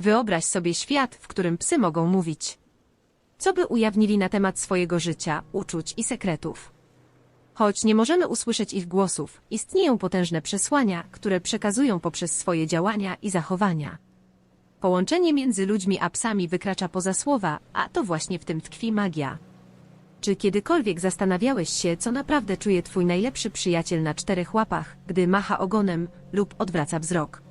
Wyobraź sobie świat, w którym psy mogą mówić. Co by ujawnili na temat swojego życia, uczuć i sekretów? Choć nie możemy usłyszeć ich głosów, istnieją potężne przesłania, które przekazują poprzez swoje działania i zachowania. Połączenie między ludźmi a psami wykracza poza słowa, a to właśnie w tym tkwi magia. Czy kiedykolwiek zastanawiałeś się, co naprawdę czuje twój najlepszy przyjaciel na czterech łapach, gdy macha ogonem lub odwraca wzrok?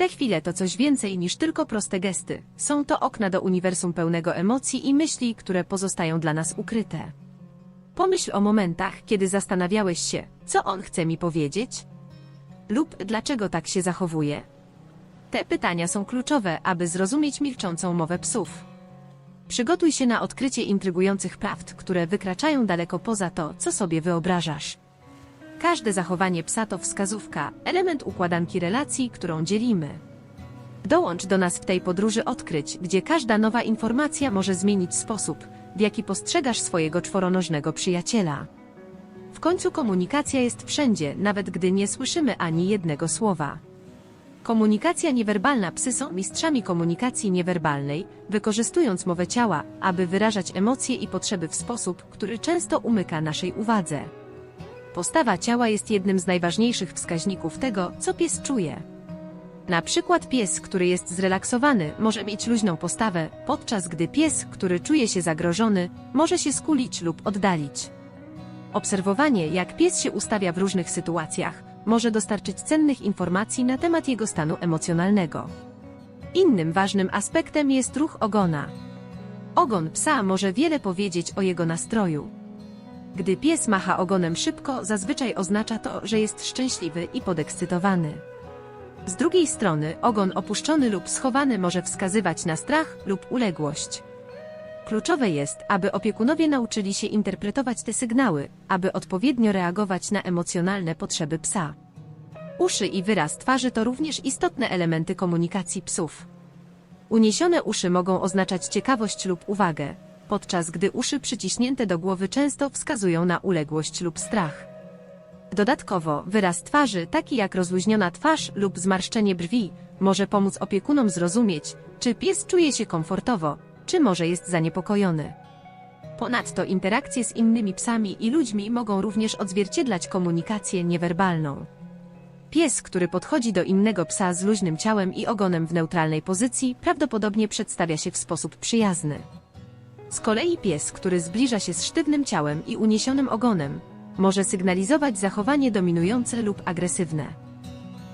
Te chwile to coś więcej niż tylko proste gesty. Są to okna do uniwersum pełnego emocji i myśli, które pozostają dla nas ukryte. Pomyśl o momentach, kiedy zastanawiałeś się, co on chce mi powiedzieć? Lub dlaczego tak się zachowuje? Te pytania są kluczowe, aby zrozumieć milczącą mowę psów. Przygotuj się na odkrycie intrygujących prawd, które wykraczają daleko poza to, co sobie wyobrażasz. Każde zachowanie psa to wskazówka, element układanki relacji, którą dzielimy. Dołącz do nas w tej podróży odkryć, gdzie każda nowa informacja może zmienić sposób, w jaki postrzegasz swojego czworonożnego przyjaciela. W końcu komunikacja jest wszędzie, nawet gdy nie słyszymy ani jednego słowa. Komunikacja niewerbalna psy są mistrzami komunikacji niewerbalnej, wykorzystując mowę ciała, aby wyrażać emocje i potrzeby w sposób, który często umyka naszej uwadze. Postawa ciała jest jednym z najważniejszych wskaźników tego, co pies czuje. Na przykład pies, który jest zrelaksowany, może mieć luźną postawę, podczas gdy pies, który czuje się zagrożony, może się skulić lub oddalić. Obserwowanie, jak pies się ustawia w różnych sytuacjach, może dostarczyć cennych informacji na temat jego stanu emocjonalnego. Innym ważnym aspektem jest ruch ogona. Ogon psa może wiele powiedzieć o jego nastroju. Gdy pies macha ogonem szybko, zazwyczaj oznacza to, że jest szczęśliwy i podekscytowany. Z drugiej strony, ogon opuszczony lub schowany może wskazywać na strach lub uległość. Kluczowe jest, aby opiekunowie nauczyli się interpretować te sygnały, aby odpowiednio reagować na emocjonalne potrzeby psa. Uszy i wyraz twarzy to również istotne elementy komunikacji psów. Uniesione uszy mogą oznaczać ciekawość lub uwagę, podczas gdy uszy przyciśnięte do głowy często wskazują na uległość lub strach. Dodatkowo, wyraz twarzy, taki jak rozluźniona twarz lub zmarszczenie brwi, może pomóc opiekunom zrozumieć, czy pies czuje się komfortowo, czy może jest zaniepokojony. Ponadto interakcje z innymi psami i ludźmi mogą również odzwierciedlać komunikację niewerbalną. Pies, który podchodzi do innego psa z luźnym ciałem i ogonem w neutralnej pozycji, prawdopodobnie przedstawia się w sposób przyjazny. Z kolei pies, który zbliża się z sztywnym ciałem i uniesionym ogonem, może sygnalizować zachowanie dominujące lub agresywne.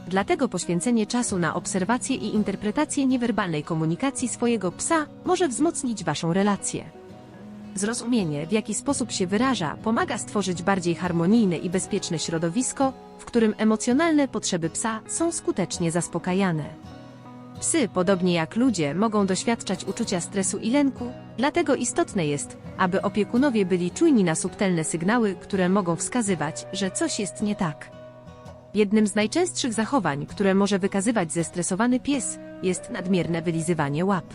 Dlatego poświęcenie czasu na obserwację i interpretację niewerbalnej komunikacji swojego psa może wzmocnić Waszą relację. Zrozumienie, w jaki sposób się wyraża, pomaga stworzyć bardziej harmonijne i bezpieczne środowisko, w którym emocjonalne potrzeby psa są skutecznie zaspokajane. Psy, podobnie jak ludzie, mogą doświadczać uczucia stresu i lęku, dlatego istotne jest, aby opiekunowie byli czujni na subtelne sygnały, które mogą wskazywać, że coś jest nie tak. Jednym z najczęstszych zachowań, które może wykazywać zestresowany pies, jest nadmierne wylizywanie łap.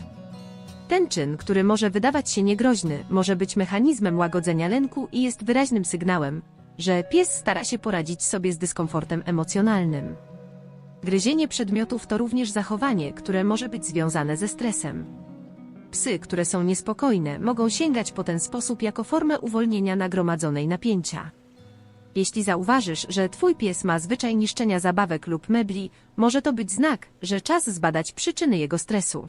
Ten czyn, który może wydawać się niegroźny, może być mechanizmem łagodzenia lęku i jest wyraźnym sygnałem, że pies stara się poradzić sobie z dyskomfortem emocjonalnym. Gryzienie przedmiotów to również zachowanie, które może być związane ze stresem. Psy, które są niespokojne, mogą sięgać po ten sposób jako formę uwolnienia nagromadzonej napięcia. Jeśli zauważysz, że twój pies ma zwyczaj niszczenia zabawek lub mebli, może to być znak, że czas zbadać przyczyny jego stresu.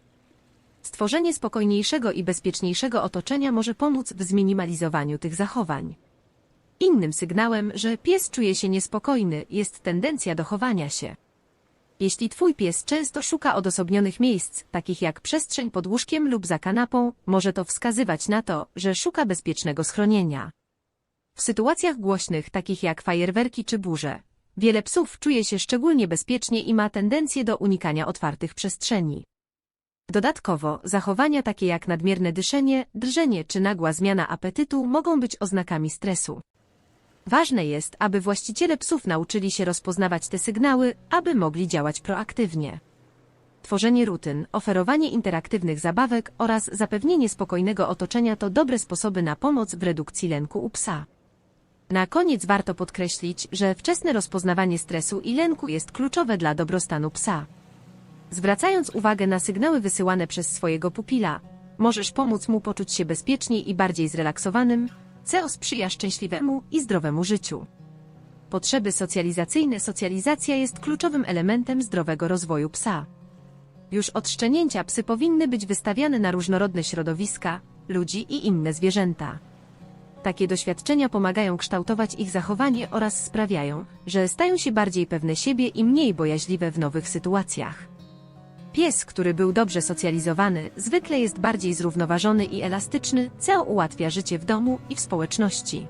Stworzenie spokojniejszego i bezpieczniejszego otoczenia może pomóc w zminimalizowaniu tych zachowań. Innym sygnałem, że pies czuje się niespokojny, jest tendencja do chowania się. Jeśli twój pies często szuka odosobnionych miejsc, takich jak przestrzeń pod łóżkiem lub za kanapą, może to wskazywać na to, że szuka bezpiecznego schronienia. W sytuacjach głośnych, takich jak fajerwerki czy burze, wiele psów czuje się szczególnie bezpiecznie i ma tendencję do unikania otwartych przestrzeni. Dodatkowo, zachowania takie jak nadmierne dyszenie, drżenie czy nagła zmiana apetytu mogą być oznakami stresu. Ważne jest, aby właściciele psów nauczyli się rozpoznawać te sygnały, aby mogli działać proaktywnie. Tworzenie rutyn, oferowanie interaktywnych zabawek oraz zapewnienie spokojnego otoczenia to dobre sposoby na pomoc w redukcji lęku u psa. Na koniec warto podkreślić, że wczesne rozpoznawanie stresu i lęku jest kluczowe dla dobrostanu psa. Zwracając uwagę na sygnały wysyłane przez swojego pupila, możesz pomóc mu poczuć się bezpieczniej i bardziej zrelaksowanym, co sprzyja szczęśliwemu i zdrowemu życiu. Potrzeby socjalizacyjne Socjalizacja jest kluczowym elementem zdrowego rozwoju psa. Już od szczenięcia psy powinny być wystawiane na różnorodne środowiska, ludzi i inne zwierzęta. Takie doświadczenia pomagają kształtować ich zachowanie oraz sprawiają, że stają się bardziej pewne siebie i mniej bojaźliwe w nowych sytuacjach. Pies, który był dobrze socjalizowany, zwykle jest bardziej zrównoważony i elastyczny, co ułatwia życie w domu i w społeczności.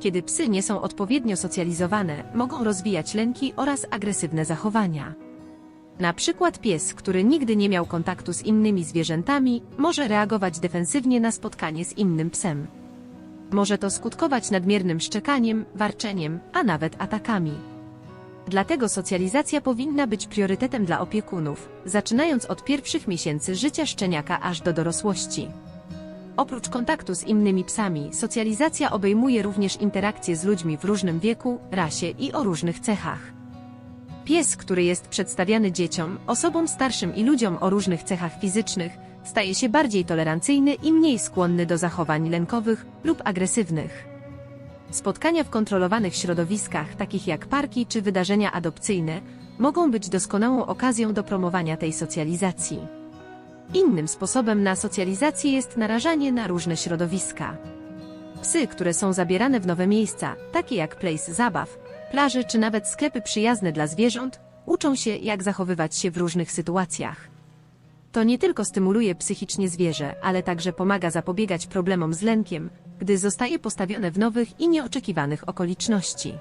Kiedy psy nie są odpowiednio socjalizowane, mogą rozwijać lęki oraz agresywne zachowania. Na przykład pies, który nigdy nie miał kontaktu z innymi zwierzętami, może reagować defensywnie na spotkanie z innym psem. Może to skutkować nadmiernym szczekaniem, warczeniem, a nawet atakami. Dlatego socjalizacja powinna być priorytetem dla opiekunów, zaczynając od pierwszych miesięcy życia szczeniaka aż do dorosłości. Oprócz kontaktu z innymi psami, socjalizacja obejmuje również interakcje z ludźmi w różnym wieku, rasie i o różnych cechach. Pies, który jest przedstawiany dzieciom, osobom starszym i ludziom o różnych cechach fizycznych, staje się bardziej tolerancyjny i mniej skłonny do zachowań lękowych lub agresywnych. Spotkania w kontrolowanych środowiskach, takich jak parki czy wydarzenia adopcyjne, mogą być doskonałą okazją do promowania tej socjalizacji. Innym sposobem na socjalizację jest narażanie na różne środowiska. Psy, które są zabierane w nowe miejsca, takie jak place zabaw, plaże czy nawet sklepy przyjazne dla zwierząt, uczą się, jak zachowywać się w różnych sytuacjach. To nie tylko stymuluje psychicznie zwierzę, ale także pomaga zapobiegać problemom z lękiem, gdy zostaje postawione w nowych i nieoczekiwanych okoliczności.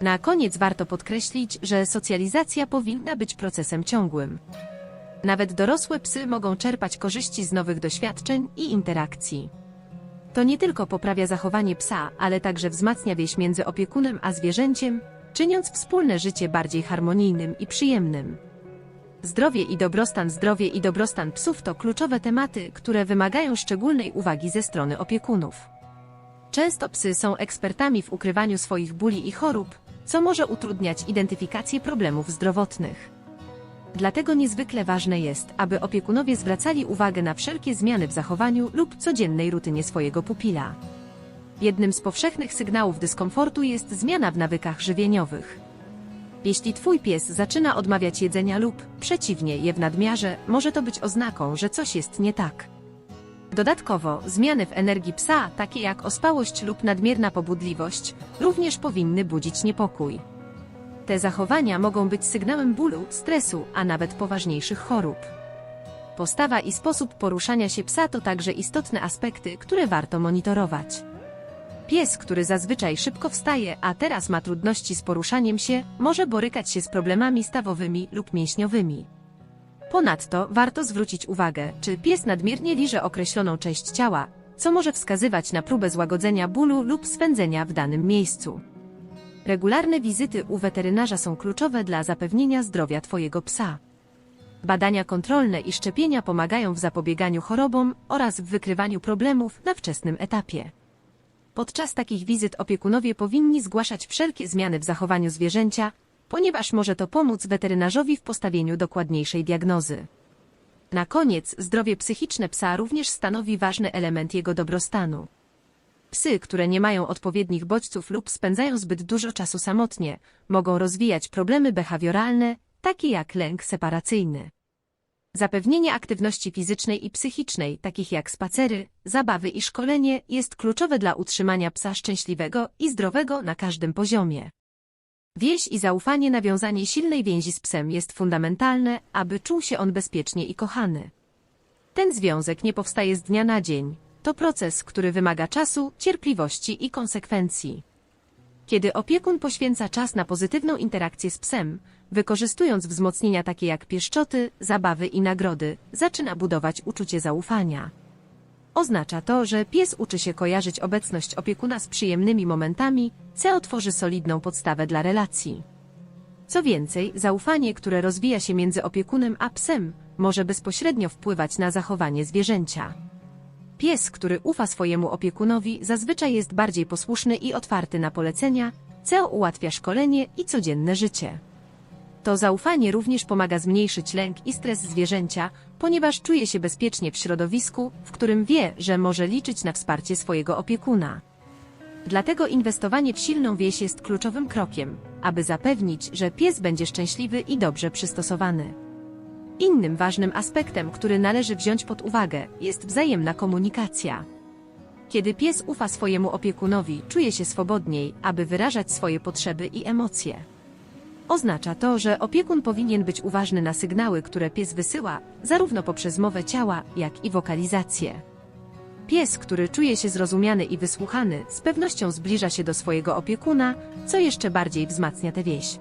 Na koniec warto podkreślić, że socjalizacja powinna być procesem ciągłym. Nawet dorosłe psy mogą czerpać korzyści z nowych doświadczeń i interakcji. To nie tylko poprawia zachowanie psa, ale także wzmacnia więź między opiekunem a zwierzęciem, czyniąc wspólne życie bardziej harmonijnym i przyjemnym. Zdrowie i dobrostan Zdrowie i dobrostan psów to kluczowe tematy, które wymagają szczególnej uwagi ze strony opiekunów. Często psy są ekspertami w ukrywaniu swoich bóli i chorób, co może utrudniać identyfikację problemów zdrowotnych. Dlatego niezwykle ważne jest, aby opiekunowie zwracali uwagę na wszelkie zmiany w zachowaniu lub codziennej rutynie swojego pupila. Jednym z powszechnych sygnałów dyskomfortu jest zmiana w nawykach żywieniowych. Jeśli twój pies zaczyna odmawiać jedzenia lub, przeciwnie, je w nadmiarze, może to być oznaką, że coś jest nie tak. Dodatkowo, zmiany w energii psa, takie jak ospałość lub nadmierna pobudliwość, również powinny budzić niepokój. Te zachowania mogą być sygnałem bólu, stresu, a nawet poważniejszych chorób. Postawa i sposób poruszania się psa to także istotne aspekty, które warto monitorować. Pies, który zazwyczaj szybko wstaje, a teraz ma trudności z poruszaniem się, może borykać się z problemami stawowymi lub mięśniowymi. Ponadto warto zwrócić uwagę, czy pies nadmiernie liże określoną część ciała, co może wskazywać na próbę złagodzenia bólu lub swędzenia w danym miejscu. Regularne wizyty u weterynarza są kluczowe dla zapewnienia zdrowia Twojego psa. Badania kontrolne i szczepienia pomagają w zapobieganiu chorobom oraz w wykrywaniu problemów na wczesnym etapie. Podczas takich wizyt opiekunowie powinni zgłaszać wszelkie zmiany w zachowaniu zwierzęcia, ponieważ może to pomóc weterynarzowi w postawieniu dokładniejszej diagnozy. Na koniec, zdrowie psychiczne psa również stanowi ważny element jego dobrostanu. Psy, które nie mają odpowiednich bodźców lub spędzają zbyt dużo czasu samotnie, mogą rozwijać problemy behawioralne, takie jak lęk separacyjny. Zapewnienie aktywności fizycznej i psychicznej, takich jak spacery, zabawy i szkolenie, jest kluczowe dla utrzymania psa szczęśliwego i zdrowego na każdym poziomie. Wieś i zaufanie nawiązanie silnej więzi z psem jest fundamentalne, aby czuł się on bezpiecznie i kochany. Ten związek nie powstaje z dnia na dzień. To proces, który wymaga czasu, cierpliwości i konsekwencji. Kiedy opiekun poświęca czas na pozytywną interakcję z psem, wykorzystując wzmocnienia takie jak pieszczoty, zabawy i nagrody, zaczyna budować uczucie zaufania. Oznacza to, że pies uczy się kojarzyć obecność opiekuna z przyjemnymi momentami, co otworzy solidną podstawę dla relacji. Co więcej, zaufanie, które rozwija się między opiekunem a psem, może bezpośrednio wpływać na zachowanie zwierzęcia. Pies, który ufa swojemu opiekunowi, zazwyczaj jest bardziej posłuszny i otwarty na polecenia, co ułatwia szkolenie i codzienne życie. To zaufanie również pomaga zmniejszyć lęk i stres zwierzęcia, ponieważ czuje się bezpiecznie w środowisku, w którym wie, że może liczyć na wsparcie swojego opiekuna. Dlatego inwestowanie w silną wieś jest kluczowym krokiem, aby zapewnić, że pies będzie szczęśliwy i dobrze przystosowany. Innym ważnym aspektem, który należy wziąć pod uwagę, jest wzajemna komunikacja. Kiedy pies ufa swojemu opiekunowi, czuje się swobodniej, aby wyrażać swoje potrzeby i emocje. Oznacza to, że opiekun powinien być uważny na sygnały, które pies wysyła, zarówno poprzez mowę ciała, jak i wokalizację. Pies, który czuje się zrozumiany i wysłuchany, z pewnością zbliża się do swojego opiekuna, co jeszcze bardziej wzmacnia tę więź.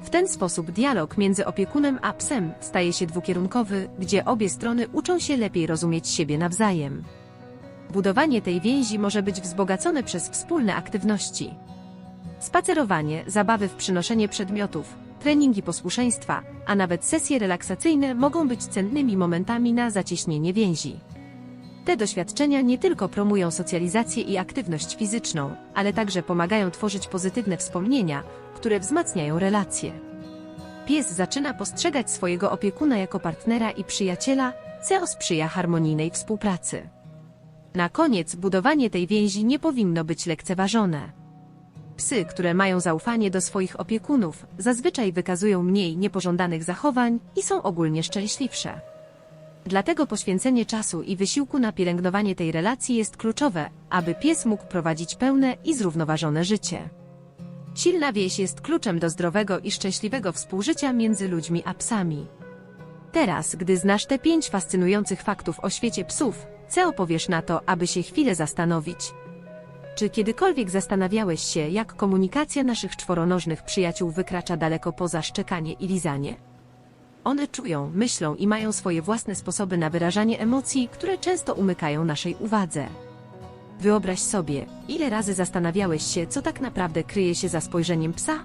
W ten sposób dialog między opiekunem a psem staje się dwukierunkowy, gdzie obie strony uczą się lepiej rozumieć siebie nawzajem. Budowanie tej więzi może być wzbogacone przez wspólne aktywności. Spacerowanie, zabawy w przynoszenie przedmiotów, treningi posłuszeństwa, a nawet sesje relaksacyjne mogą być cennymi momentami na zacieśnienie więzi. Te doświadczenia nie tylko promują socjalizację i aktywność fizyczną, ale także pomagają tworzyć pozytywne wspomnienia, które wzmacniają relacje. Pies zaczyna postrzegać swojego opiekuna jako partnera i przyjaciela, co sprzyja harmonijnej współpracy. Na koniec budowanie tej więzi nie powinno być lekceważone. Psy, które mają zaufanie do swoich opiekunów, zazwyczaj wykazują mniej niepożądanych zachowań i są ogólnie szczęśliwsze. Dlatego poświęcenie czasu i wysiłku na pielęgnowanie tej relacji jest kluczowe, aby pies mógł prowadzić pełne i zrównoważone życie. Silna wieś jest kluczem do zdrowego i szczęśliwego współżycia między ludźmi a psami. Teraz, gdy znasz te pięć fascynujących faktów o świecie psów, co opowiesz na to, aby się chwilę zastanowić? Czy kiedykolwiek zastanawiałeś się, jak komunikacja naszych czworonożnych przyjaciół wykracza daleko poza szczekanie i lizanie? One czują, myślą i mają swoje własne sposoby na wyrażanie emocji, które często umykają naszej uwadze. Wyobraź sobie, ile razy zastanawiałeś się, co tak naprawdę kryje się za spojrzeniem psa?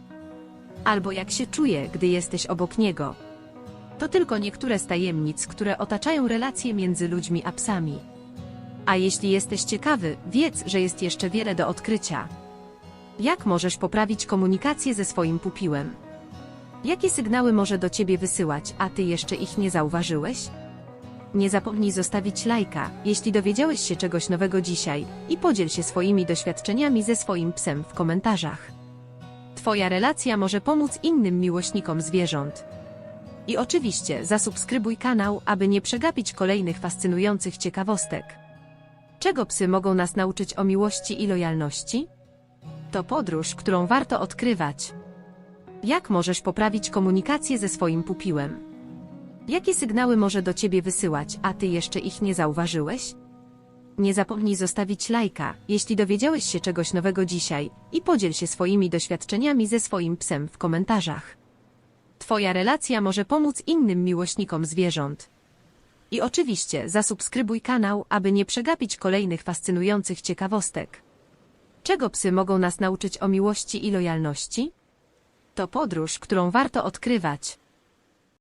Albo jak się czuje, gdy jesteś obok niego. To tylko niektóre z tajemnic, które otaczają relacje między ludźmi a psami. A jeśli jesteś ciekawy, wiedz, że jest jeszcze wiele do odkrycia. Jak możesz poprawić komunikację ze swoim pupiłem? Jakie sygnały może do ciebie wysyłać, a ty jeszcze ich nie zauważyłeś? Nie zapomnij zostawić lajka, jeśli dowiedziałeś się czegoś nowego dzisiaj i podziel się swoimi doświadczeniami ze swoim psem w komentarzach. Twoja relacja może pomóc innym miłośnikom zwierząt. I oczywiście zasubskrybuj kanał, aby nie przegapić kolejnych fascynujących ciekawostek. Czego psy mogą nas nauczyć o miłości i lojalności? To podróż, którą warto odkrywać. Jak możesz poprawić komunikację ze swoim pupiłem? Jakie sygnały może do ciebie wysyłać, a ty jeszcze ich nie zauważyłeś? Nie zapomnij zostawić lajka, jeśli dowiedziałeś się czegoś nowego dzisiaj i podziel się swoimi doświadczeniami ze swoim psem w komentarzach. Twoja relacja może pomóc innym miłośnikom zwierząt. I oczywiście zasubskrybuj kanał, aby nie przegapić kolejnych fascynujących ciekawostek. Czego psy mogą nas nauczyć o miłości i lojalności? To podróż, którą warto odkrywać.